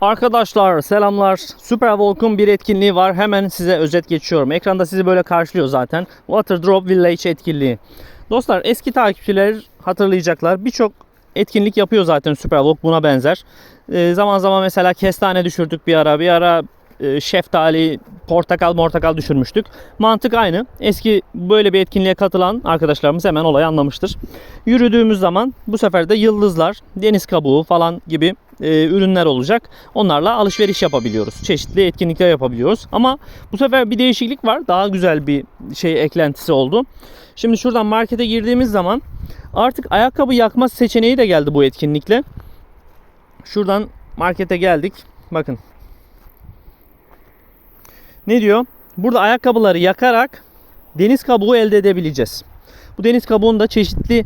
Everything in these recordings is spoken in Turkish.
Arkadaşlar selamlar. Super Volk'un bir etkinliği var. Hemen size özet geçiyorum. Ekranda sizi böyle karşılıyor zaten. Water Drop Village etkinliği. Dostlar eski takipçiler hatırlayacaklar. Birçok etkinlik yapıyor zaten Super Volk buna benzer. Ee, zaman zaman mesela kestane düşürdük bir ara. Bir ara e, şeftali, portakal, portakal düşürmüştük. Mantık aynı. Eski böyle bir etkinliğe katılan arkadaşlarımız hemen olayı anlamıştır. Yürüdüğümüz zaman bu sefer de yıldızlar, deniz kabuğu falan gibi e, ürünler olacak. Onlarla alışveriş yapabiliyoruz. Çeşitli etkinlikler yapabiliyoruz. Ama bu sefer bir değişiklik var. Daha güzel bir şey eklentisi oldu. Şimdi şuradan markete girdiğimiz zaman artık ayakkabı yakma seçeneği de geldi bu etkinlikle. Şuradan markete geldik. Bakın. Ne diyor? Burada ayakkabıları yakarak deniz kabuğu elde edebileceğiz. Bu deniz kabuğunu da çeşitli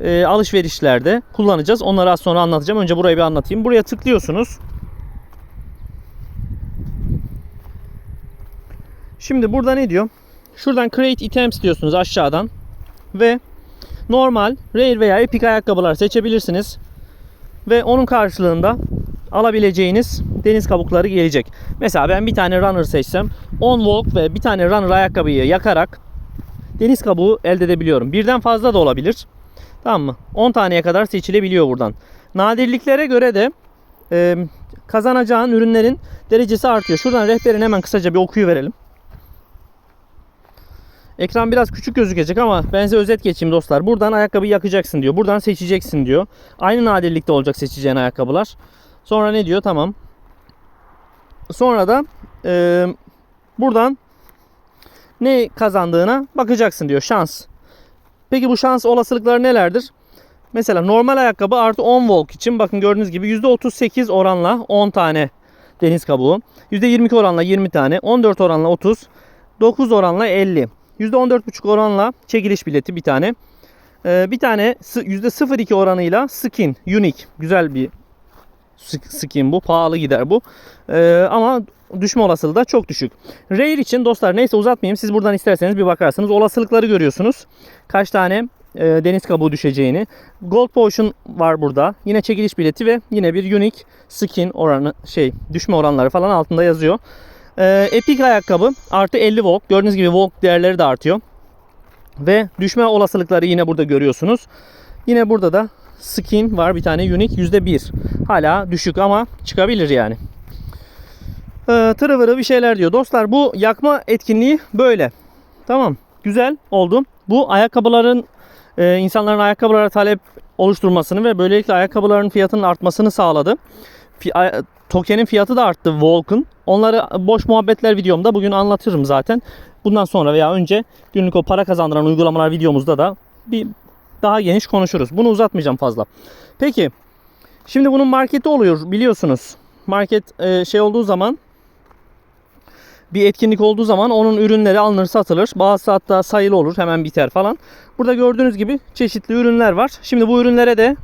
e, alışverişlerde kullanacağız. Onları az sonra anlatacağım. Önce burayı bir anlatayım. Buraya tıklıyorsunuz. Şimdi burada ne diyor? Şuradan create items diyorsunuz aşağıdan. Ve normal, rare veya epic ayakkabılar seçebilirsiniz. Ve onun karşılığında alabileceğiniz deniz kabukları gelecek. Mesela ben bir tane runner seçsem 10 walk ve bir tane runner ayakkabıyı yakarak deniz kabuğu elde edebiliyorum. Birden fazla da olabilir. Tamam mı? 10 taneye kadar seçilebiliyor buradan. Nadirliklere göre de e, kazanacağın ürünlerin derecesi artıyor. Şuradan rehberin hemen kısaca bir okuyu verelim. Ekran biraz küçük gözükecek ama ben size özet geçeyim dostlar. Buradan ayakkabı yakacaksın diyor. Buradan seçeceksin diyor. Aynı nadirlikte olacak seçeceğin ayakkabılar. Sonra ne diyor? Tamam. Sonra da e, buradan ne kazandığına bakacaksın diyor. Şans. Peki bu şans olasılıkları nelerdir? Mesela normal ayakkabı artı 10 volk için bakın gördüğünüz gibi %38 oranla 10 tane deniz kabuğu. %22 oranla 20 tane. 14 oranla 30. 9 oranla 50. %14,5 oranla çekiliş bileti bir tane. Ee, bir tane sı- %02 oranıyla skin. Unique. Güzel bir skin bu. Pahalı gider bu. Ee, ama düşme olasılığı da çok düşük. Rare için dostlar neyse uzatmayayım. Siz buradan isterseniz bir bakarsınız. Olasılıkları görüyorsunuz. Kaç tane e, deniz kabuğu düşeceğini. Gold Potion var burada. Yine çekiliş bileti ve yine bir unique skin oranı şey düşme oranları falan altında yazıyor. Ee, Epic ayakkabı artı 50 volt. Gördüğünüz gibi volt değerleri de artıyor. Ve düşme olasılıkları yine burada görüyorsunuz. Yine burada da skin var bir tane unique %1. Hala düşük ama çıkabilir yani. Ee, tırıvırı bir şeyler diyor. Dostlar bu yakma etkinliği böyle. Tamam. Güzel oldu. Bu ayakkabıların e, insanların ayakkabılara talep oluşturmasını ve böylelikle ayakkabıların fiyatının artmasını sağladı. Fi- Token'in fiyatı da arttı Volk'un. Onları boş muhabbetler videomda bugün anlatırım zaten. Bundan sonra veya önce günlük o para kazandıran uygulamalar videomuzda da bir daha geniş konuşuruz. Bunu uzatmayacağım fazla. Peki şimdi bunun marketi oluyor biliyorsunuz. Market e, şey olduğu zaman bir etkinlik olduğu zaman onun ürünleri alınır satılır. Bazısı hatta sayılı olur hemen biter falan. Burada gördüğünüz gibi çeşitli ürünler var. Şimdi bu ürünlere de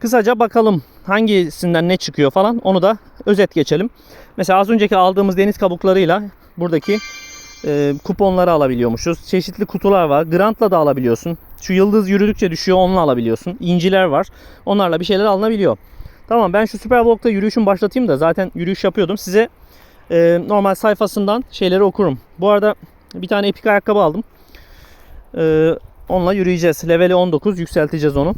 kısaca bakalım hangisinden ne çıkıyor falan onu da özet geçelim. Mesela az önceki aldığımız deniz kabuklarıyla buradaki e, kuponları alabiliyormuşuz. Çeşitli kutular var. Grantla da alabiliyorsun. Şu yıldız yürüdükçe düşüyor onunla alabiliyorsun. İnciler var. Onlarla bir şeyler alınabiliyor. Tamam ben şu Supervlog'da yürüyüşümü başlatayım da zaten yürüyüş yapıyordum. Size e, normal sayfasından şeyleri okurum. Bu arada bir tane epik ayakkabı aldım. E, onunla yürüyeceğiz. Leveli 19 yükselteceğiz onu.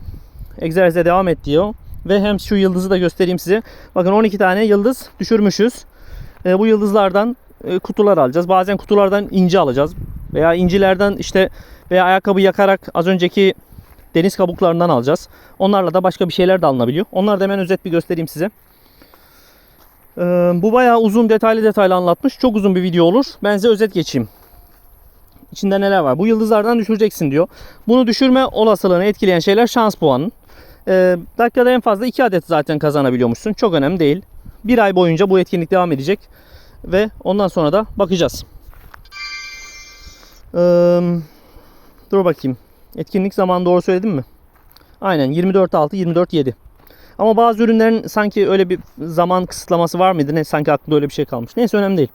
Egzersize devam et diyor. Ve hem şu yıldızı da göstereyim size. Bakın 12 tane yıldız düşürmüşüz. E, bu yıldızlardan kutular alacağız. Bazen kutulardan inci alacağız. Veya incilerden işte veya ayakkabı yakarak az önceki deniz kabuklarından alacağız. Onlarla da başka bir şeyler de alınabiliyor. Onları da hemen özet bir göstereyim size. Ee, bu bayağı uzun detaylı detaylı anlatmış. Çok uzun bir video olur. Ben size özet geçeyim. İçinde neler var? Bu yıldızlardan düşüreceksin diyor. Bunu düşürme olasılığını etkileyen şeyler şans puanı. Ee, dakikada en fazla 2 adet zaten kazanabiliyormuşsun. Çok önemli değil. Bir ay boyunca bu etkinlik devam edecek. Ve ondan sonra da bakacağız. Ee, dur bakayım. Etkinlik zamanı doğru söyledim mi? Aynen 24.6 24.7. Ama bazı ürünlerin sanki öyle bir zaman kısıtlaması var mıydı? Ne sanki aklımda öyle bir şey kalmış. Neyse önemli değil.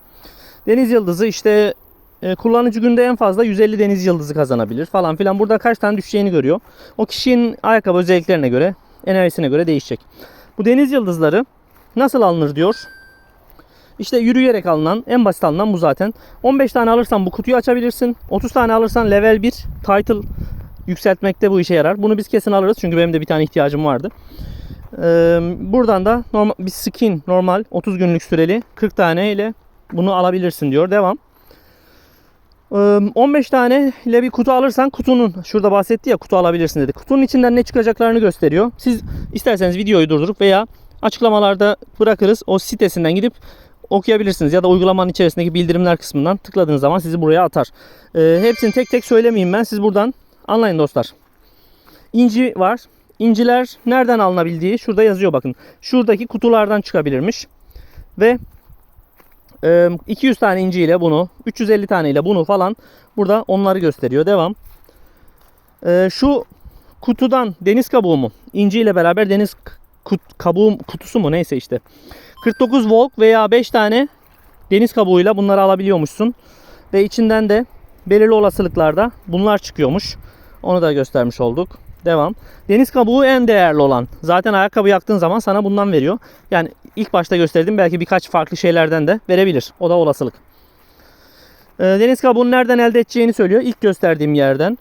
Deniz yıldızı işte e, kullanıcı günde en fazla 150 deniz yıldızı kazanabilir falan filan. Burada kaç tane düşeceğini görüyor. O kişinin ayakkabı özelliklerine göre, enerjisine göre değişecek. Bu deniz yıldızları nasıl alınır diyor. İşte yürüyerek alınan en basit alınan bu zaten. 15 tane alırsan bu kutuyu açabilirsin. 30 tane alırsan level 1 title yükseltmekte bu işe yarar. Bunu biz kesin alırız çünkü benim de bir tane ihtiyacım vardı. Ee, buradan da normal bir skin normal 30 günlük süreli 40 tane ile bunu alabilirsin diyor. Devam. Ee, 15 tane ile bir kutu alırsan kutunun şurada bahsetti ya kutu alabilirsin dedi. Kutunun içinden ne çıkacaklarını gösteriyor. Siz isterseniz videoyu durdurup veya açıklamalarda bırakırız. O sitesinden gidip okuyabilirsiniz ya da uygulamanın içerisindeki bildirimler kısmından tıkladığınız zaman sizi buraya atar. Ee, hepsini tek tek söylemeyeyim ben. Siz buradan anlayın dostlar. İnci var. İnciler nereden alınabildiği şurada yazıyor bakın. Şuradaki kutulardan çıkabilirmiş. Ve e, 200 tane inci ile bunu, 350 tane ile bunu falan burada onları gösteriyor. Devam. E, şu kutudan deniz kabuğu mu? İnci beraber deniz kut, kabuğu kutusu mu neyse işte. 49 volk veya 5 tane deniz kabuğuyla bunları alabiliyormuşsun. Ve içinden de belirli olasılıklarda bunlar çıkıyormuş. Onu da göstermiş olduk. Devam. Deniz kabuğu en değerli olan. Zaten ayakkabı yaktığın zaman sana bundan veriyor. Yani ilk başta gösterdim belki birkaç farklı şeylerden de verebilir. O da olasılık. Ee, deniz kabuğunu nereden elde edeceğini söylüyor. İlk gösterdiğim yerden.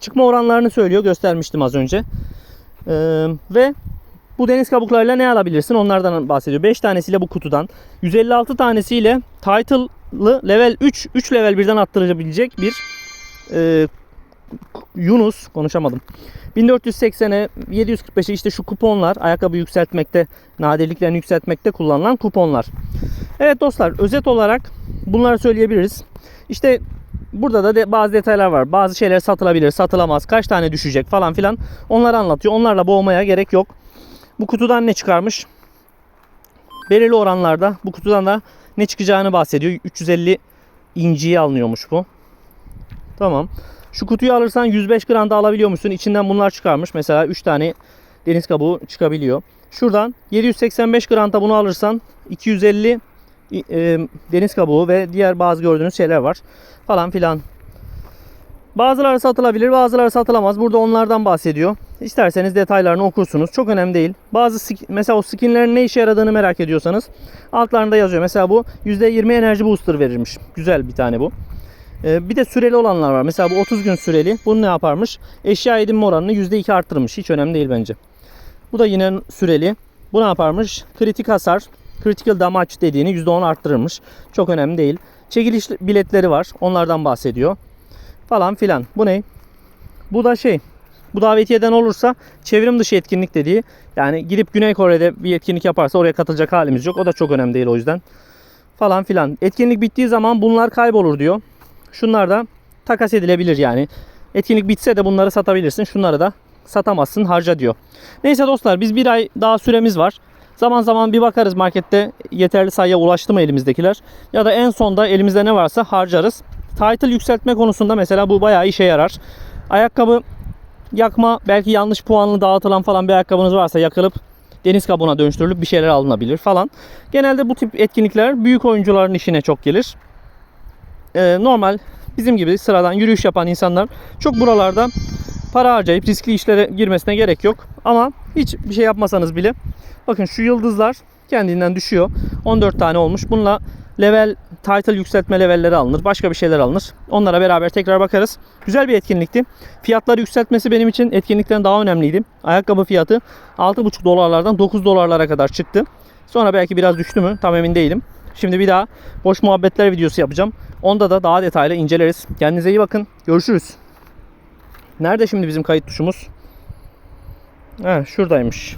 Çıkma oranlarını söylüyor. Göstermiştim az önce. Ee, ve bu deniz kabuklarıyla ne alabilirsin? Onlardan bahsediyor. 5 tanesiyle bu kutudan. 156 tanesiyle title'lı level 3, 3 level birden attırabilecek bir e, Yunus konuşamadım. 1480'e 745'e işte şu kuponlar ayakkabı yükseltmekte, nadirliklerini yükseltmekte kullanılan kuponlar. Evet dostlar özet olarak bunları söyleyebiliriz. İşte burada da de bazı detaylar var. Bazı şeyler satılabilir, satılamaz, kaç tane düşecek falan filan. Onları anlatıyor. Onlarla boğmaya gerek yok. Bu kutudan ne çıkarmış? Belirli oranlarda bu kutudan da ne çıkacağını bahsediyor. 350 inciye alınıyormuş bu. Tamam. Şu kutuyu alırsan 105 gram da alabiliyormuşsun. İçinden bunlar çıkarmış. Mesela 3 tane deniz kabuğu çıkabiliyor. Şuradan 785 gram da bunu alırsan 250 e, deniz kabuğu ve diğer bazı gördüğünüz şeyler var. Falan filan. Bazıları satılabilir, bazıları satılamaz. Burada onlardan bahsediyor. İsterseniz detaylarını okursunuz. Çok önemli değil. Bazı mesela o skinlerin ne işe yaradığını merak ediyorsanız altlarında yazıyor. Mesela bu %20 enerji booster verirmiş. Güzel bir tane bu. Ee, bir de süreli olanlar var. Mesela bu 30 gün süreli. Bunu ne yaparmış? Eşya edinme oranını %2 arttırmış. Hiç önemli değil bence. Bu da yine süreli. Bu ne yaparmış? Kritik hasar, critical damage dediğini %10 arttırırmış. Çok önemli değil. Çekiliş biletleri var. Onlardan bahsediyor. Falan filan. Bu ne? Bu da şey. Bu davetiyeden olursa çevrim dışı etkinlik dediği. Yani gidip Güney Kore'de bir etkinlik yaparsa oraya katılacak halimiz yok. O da çok önemli değil o yüzden. Falan filan. Etkinlik bittiği zaman bunlar kaybolur diyor. Şunlar da takas edilebilir yani. Etkinlik bitse de bunları satabilirsin. Şunları da satamazsın harca diyor. Neyse dostlar biz bir ay daha süremiz var. Zaman zaman bir bakarız markette yeterli sayıya ulaştı mı elimizdekiler. Ya da en sonda elimizde ne varsa harcarız. Title yükseltme konusunda mesela bu bayağı işe yarar. Ayakkabı yakma belki yanlış puanlı dağıtılan falan bir ayakkabınız varsa yakılıp deniz kabuğuna dönüştürülüp bir şeyler alınabilir falan. Genelde bu tip etkinlikler büyük oyuncuların işine çok gelir. Ee, normal bizim gibi sıradan yürüyüş yapan insanlar çok buralarda para harcayıp riskli işlere girmesine gerek yok. Ama hiç bir şey yapmasanız bile bakın şu yıldızlar kendinden düşüyor. 14 tane olmuş. Bununla level title yükseltme levelleri alınır. Başka bir şeyler alınır. Onlara beraber tekrar bakarız. Güzel bir etkinlikti. Fiyatları yükseltmesi benim için etkinlikten daha önemliydi. Ayakkabı fiyatı 6,5 dolarlardan 9 dolarlara kadar çıktı. Sonra belki biraz düştü mü tam emin değilim. Şimdi bir daha boş muhabbetler videosu yapacağım. Onda da daha detaylı inceleriz. Kendinize iyi bakın. Görüşürüz. Nerede şimdi bizim kayıt tuşumuz? Ha, şuradaymış.